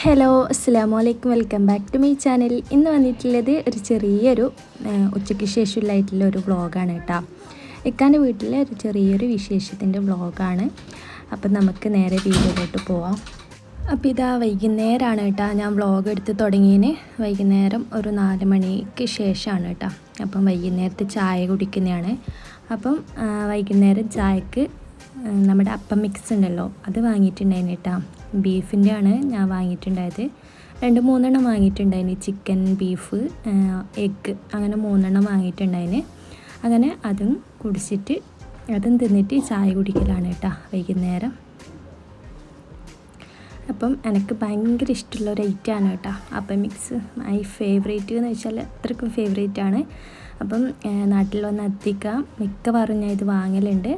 Hello അസ്സാം വലൈക്കും welcome back to my channel. ഇന്ന് വന്നിട്ടുള്ളത് ഒരു ചെറിയൊരു ഉച്ചയ്ക്ക് ശേഷമുള്ളതായിട്ടുള്ള ഒരു വ്ളോഗാണ് കേട്ടോ. ഇക്കാന്റെ വീട്ടിലെ ഒരു ചെറിയൊരു വിശേഷത്തിന്റെ വ്ളോഗാണ്. അപ്പം നമുക്ക് നേരെ വീഡിയോയിലോട്ട് പോവാം. അപ്പോൾ ഇതാ വൈകുന്നേരമാണ് കേട്ടോ. ഞാൻ വ്ളോഗ് എടുത്ത് തുടങ്ങിയതിന് വൈകുന്നേരം ഒരു നാല് മണിക്ക് ശേഷമാണ് കേട്ടോ. അപ്പം വൈകുന്നേരത്തെ ചായ കുടിക്കുന്നതാണ്. അപ്പം വൈകുന്നേരം ചായക്ക് നമ്മുടെ അപ്പം മിക്സ് ഉണ്ടല്ലോ അത് വാങ്ങിയിട്ടുണ്ടായിരുന്നു കേട്ടോ. ബീഫിന്റെ ആണ് ഞാൻ വാങ്ങിയിട്ടുണ്ടായത്. രണ്ട് മൂന്നെണ്ണം വാങ്ങിയിട്ടുണ്ടായിന് ചിക്കൻ ബീഫ് എഗ്ഗ് അങ്ങനെ മൂന്നെണ്ണം വാങ്ങിയിട്ടുണ്ടായിന് അങ്ങനെ അതും കുടിച്ചിട്ട് അതും തിന്നിട്ട് ചായ കുടിക്കലാണ് കേട്ടോ വൈകുന്നേരം. അപ്പം എനിക്ക് ഭയങ്കര ഇഷ്ടമുള്ള ഒരു ഐറ്റമാണ് കേട്ടോ. അപ്പം മിക്സ് മൈ ഫേവറേറ്റ് എന്ന് വെച്ചാൽ അത്രയ്ക്കും ഫേവറേറ്റ് ആണ്. അപ്പം നാട്ടിൽ വന്ന് എത്തിക്കാം മിക്കവാറും ഞാൻ ഇത് വാങ്ങലുണ്ട്.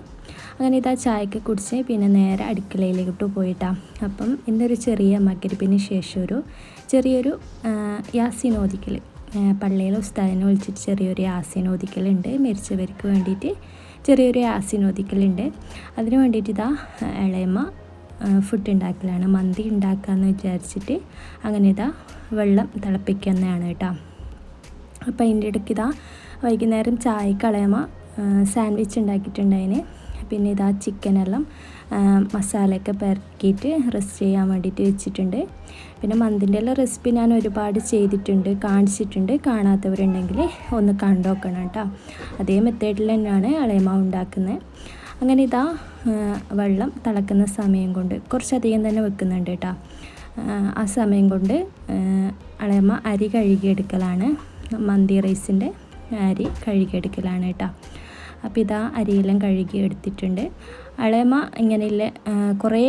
അങ്ങനെ ഇതാ ചായക്ക് കുടിച്ച് പിന്നെ നേരെ അടുക്കളയിലേക്ക് പോയിട്ടാ. അപ്പം ഇന്നൊരു ചെറിയ മകരിപ്പിന് ശേഷം ഒരു ചെറിയൊരു യാസിനോദിക്കൽ പള്ളിയിലെ ഉസ്താദിനെ വിളിച്ചിട്ട് ചെറിയൊരു യാസിനോദിക്കലുണ്ട് മരിച്ചവർക്ക് വേണ്ടിയിട്ട് ചെറിയൊരു യാസിനോദിക്കലുണ്ട് അതിന് വേണ്ടിയിട്ട് ഇതാ ഇളയമ്മ ഫുഡ് ഉണ്ടാക്കലാണ് മന്തി ഉണ്ടാക്കാമെന്ന് വിചാരിച്ചിട്ട് അങ്ങനെ ഇതാ വെള്ളം തിളപ്പിക്കുന്നതാണ് കേട്ടോ. അപ്പോൾ അതിന്റെ ഇടയ്ക്ക് ഇതാ വൈകുന്നേരം ചായ കളയമ സാൻഡ്വിച്ച് ഉണ്ടാക്കിയിട്ടുണ്ടായിന് പിന്നെ ഇതാ ചിക്കനെല്ലാം മസാലയൊക്കെ പെരക്കിയിട്ട് റെസ്റ്റ് ചെയ്യാൻ വേണ്ടിയിട്ട് വെച്ചിട്ടുണ്ട്. പിന്നെ മന്തിന്റെ എല്ലാം റെസിപ്പി ഞാൻ ഒരുപാട് ചെയ്തിട്ടുണ്ട് കാണിച്ചിട്ടുണ്ട്. കാണാത്തവരുണ്ടെങ്കിൽ ഒന്ന് കണ്ടു നോക്കണം കേട്ടോ. അതേ മെത്തേഡിൽ തന്നെയാണ് അളയമ്മ ഉണ്ടാക്കുന്നത്. അങ്ങനെ ഇതാ വെള്ളം തിളക്കുന്ന സമയം കൊണ്ട് കുറച്ചധികം തന്നെ വെക്കുന്നുണ്ട് കേട്ടോ ആ സമയം കൊണ്ട് അളയമ്മ അരി കഴുകിയെടുക്കലാണ്. മന്തി റൈസിന്റെ അരി കഴുകിയെടുക്കലാണ് കേട്ടോ അപ്പോൾ ഇതാ അരിയെല്ലാം കഴുകി എടുത്തിട്ടുണ്ട് അളയമ്മ ഇങ്ങനെയുള്ള കുറേ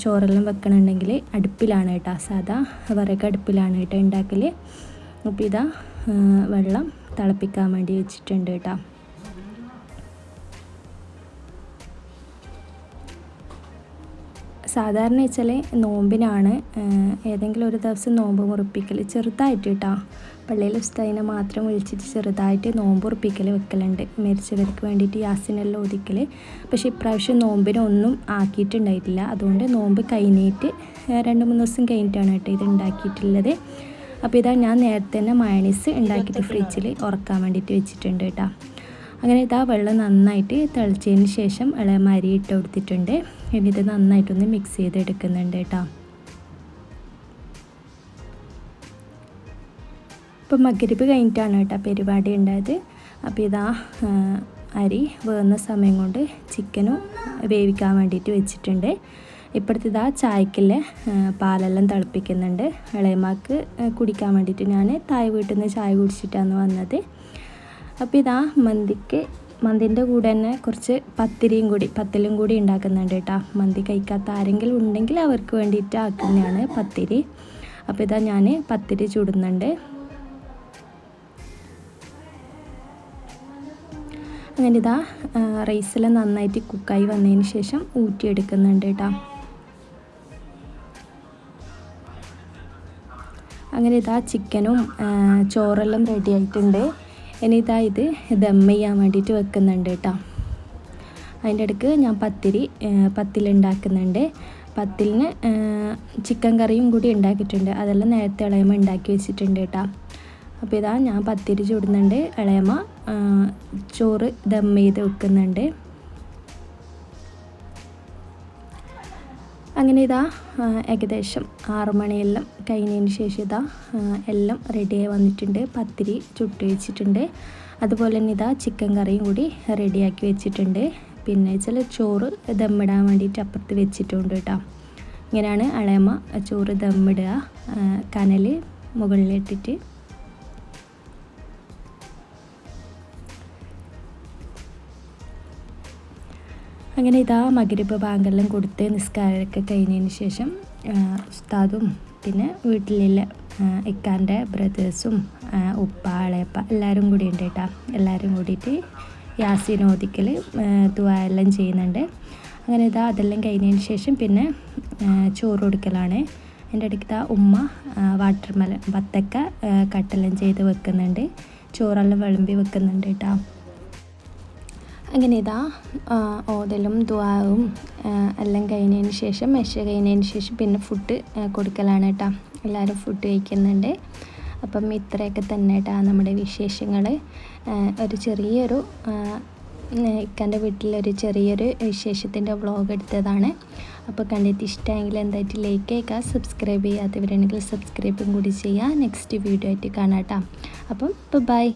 ചോറെല്ലാം വെക്കണമെങ്കിൽ അടുപ്പിലാണ് കേട്ടോ സാധാ വിറക് അടുപ്പിലാണ് കേട്ടോ ഉണ്ടാക്കൽ അപ്പോൾ ഇതാ വെള്ളം തിളപ്പിക്കാൻ വേണ്ടി വെച്ചിട്ടുണ്ട് കേട്ടോ സാധാരണ വെച്ചാൽ നോമ്പിനാണ് ഏതെങ്കിലും ഒരു ദിവസം നോമ്പ് മുറിപ്പിക്കൽ ചെറുതായിട്ട് കേട്ടോ പള്ളിയിൽ ഉസ്താദിനെ മാത്രം വിളിച്ചിട്ട് ചെറുതായിട്ട് നോമ്പ് ഉറപ്പിക്കൽ വെക്കലുണ്ട്. മരിച്ചവർക്ക് വേണ്ടിയിട്ട് യാസിനെല്ലാം ഒതുക്കൽ പക്ഷെ ഇപ്രാവശ്യം നോമ്പിനൊന്നും ആക്കിയിട്ടുണ്ടായിട്ടില്ല. അതുകൊണ്ട് നോമ്പ് കഴിഞ്ഞിട്ട് രണ്ട് മൂന്ന് ദിവസം കഴിഞ്ഞിട്ടാണ് കേട്ടോ ഇത് ഉണ്ടാക്കിയിട്ടുള്ളത്. അപ്പോൾ ഇതാ ഞാൻ നേരത്തെ തന്നെ മയണീസ് ഉണ്ടാക്കിയിട്ട് ഫ്രിഡ്ജിൽ ഉറക്കാൻ വേണ്ടിയിട്ട് വെച്ചിട്ടുണ്ട് കേട്ടോ അങ്ങനെ ഇതാ വെള്ളം നന്നായിട്ട് തിളച്ചതിന് ശേഷം ഇളയമരി ഇട്ട് കൊടുത്തിട്ടുണ്ട്. ഇനി ഇത് നന്നായിട്ടൊന്ന് മിക്സ് ചെയ്തെടുക്കുന്നുണ്ട് കേട്ടോ. ഇപ്പം മകരിപ്പ് കഴിഞ്ഞിട്ടാണ് കേട്ടോ പരിപാടി ഉണ്ടായത്. അപ്പോൾ ഇതാ അരി വേർന്ന സമയം കൊണ്ട് ചിക്കനും വേവിക്കാൻ വേണ്ടിയിട്ട് വെച്ചിട്ടുണ്ട്. ഇപ്പോഴത്തെ ഇതാ ചായക്കില്ല പാലെല്ലാം തിളപ്പിക്കുന്നുണ്ട്. ഇളയമാക്ക് കുടിക്കാൻ വേണ്ടിയിട്ട് ഞാൻ തായ് വീട്ടിൽ നിന്ന് ചായ കുടിച്ചിട്ടാണ് വന്നത്. അപ്പോൾ ഇതാ മന്തിക്ക് മന്തിന്റെ കൂടെ തന്നെ കുറച്ച് പത്തിരിയും കൂടി പത്തലും കൂടി ഉണ്ടാക്കുന്നുണ്ട് കേട്ടോ. മന്തി കഴിക്കാത്ത ആരെങ്കിലും ഉണ്ടെങ്കിൽ അവർക്ക് വേണ്ടിയിട്ട് ആക്കുന്നതാണ് പത്തിരി. അപ്പോൾ ഇതാ ഞാൻ പത്തിരി ചുടുന്നുണ്ട്. അങ്ങനെ ഇതാ റൈസെല്ലാം നന്നായിട്ട് കുക്കായി വന്നതിന് ശേഷം ഊറ്റിയെടുക്കുന്നുണ്ട് കേട്ടോ. അങ്ങനെ ഇതാ ചിക്കനും ചോറെല്ലാം റെഡി ആയിട്ടുണ്ട്. ഇനി ഇതാ ഇത് ദം ചെയ്യാൻ വേണ്ടിയിട്ട് വെക്കുന്നുണ്ട് കേട്ടോ. അതിന്റെ ഇടയ്ക്ക് ഞാൻ പത്തിരി പത്തിലുണ്ടാക്കുന്നുണ്ട് പത്തിലിന് ചിക്കൻ കറിയും കൂടി ഉണ്ടാക്കിയിട്ടുണ്ട്. അതെല്ലാം നേരത്തെ ഇളയമ ഉണ്ടാക്കി വെച്ചിട്ടുണ്ട് കേട്ടോ. അപ്പോൾ ഇതാ ഞാൻ പത്തിരി ചൂടുന്നുണ്ട്. ഇളയമ ചോറ് ദം ചെയ്ത് വെക്കുന്നുണ്ട്. അങ്ങനെ ഇതാ ഏകദേശം ആറു മണിയെല്ലാം കഴിഞ്ഞതിന് ശേഷം ഇതാ എല്ലാം റെഡിയായി വന്നിട്ടുണ്ട്. പത്തിരി ചുട്ട് വെച്ചിട്ടുണ്ട്. അതുപോലെ തന്നെ ഇതാ ചിക്കൻ കറിയും കൂടി റെഡിയാക്കി വെച്ചിട്ടുണ്ട്. പിന്നെ ചില ചോറ് ദമ്മിടാൻ വേണ്ടിയിട്ട് അപ്പുറത്ത് വെച്ചിട്ടുണ്ട് കേട്ടോ. ഇങ്ങനെയാണ് അളയമ്മ ചോറ് ദമ്മിടുക. കനൽ മുകളിലിട്ടിട്ട് അങ്ങനെ ഇതാ മകരിപ്പ് ബാങ്കെല്ലാം കൊടുത്ത് നിസ്കാരമൊക്കെ കഴിഞ്ഞതിന് ശേഷം ഉസ്താദും പിന്നെ വീട്ടിലുള്ള ഇക്കാന്റെ ബ്രദേഴ്സും ഉപ്പ അളയപ്പ എല്ലാവരും കൂടി ഉണ്ട് കേട്ടോ. എല്ലാവരും കൂടിയിട്ട് യാസീൻ ഓദിക്കൽ ചെയ്യുന്നുണ്ട്. അങ്ങനെ ഇതാ അതെല്ലാം കഴിഞ്ഞതിന് ശേഷം പിന്നെ ചോറ് കൊടുക്കലാണ്. എന്റെ ഇടയ്ക്ക് ഉമ്മ വാട്ടർ മെലൺ ബത്തക്ക കട്ടെല്ലാം ചെയ്ത് വെക്കുന്നുണ്ട്. ചോറെല്ലാം വിളമ്പി വെക്കുന്നുണ്ട് കേട്ടോ. അങ്ങനെ ഇതാ ഓതലും ദ്വാവും എല്ലാം കഴിഞ്ഞതിന് ശേഷം മെഷ കഴിഞ്ഞതിന് ശേഷം പിന്നെ ഫുഡ് കൊടുക്കലാണ് കേട്ടോ എല്ലാവരും ഫുഡ് കഴിക്കുന്നുണ്ട്. അപ്പം ഇത്രയൊക്കെ തന്നെ കേട്ടോ നമ്മുടെ വിശേഷങ്ങൾ. ഒരു ചെറിയൊരു ഇക്കന്റെ വീട്ടിലൊരു ചെറിയൊരു വിശേഷത്തിന്റെ വ്ളോഗ് എടുത്തതാണ്. അപ്പോൾ കണ്ടിട്ട് ഇഷ്ടമെങ്കിൽ എന്തായിട്ട് ലൈക്ക് ചെയ്യുക സബ്സ്ക്രൈബ് ചെയ്യാത്തവരുണ്ടെങ്കിൽ സബ്സ്ക്രൈബും കൂടി ചെയ്യുക. നെക്സ്റ്റ് വീഡിയോ ആയിട്ട് കാണാം കേട്ടോ അപ്പം ബൈ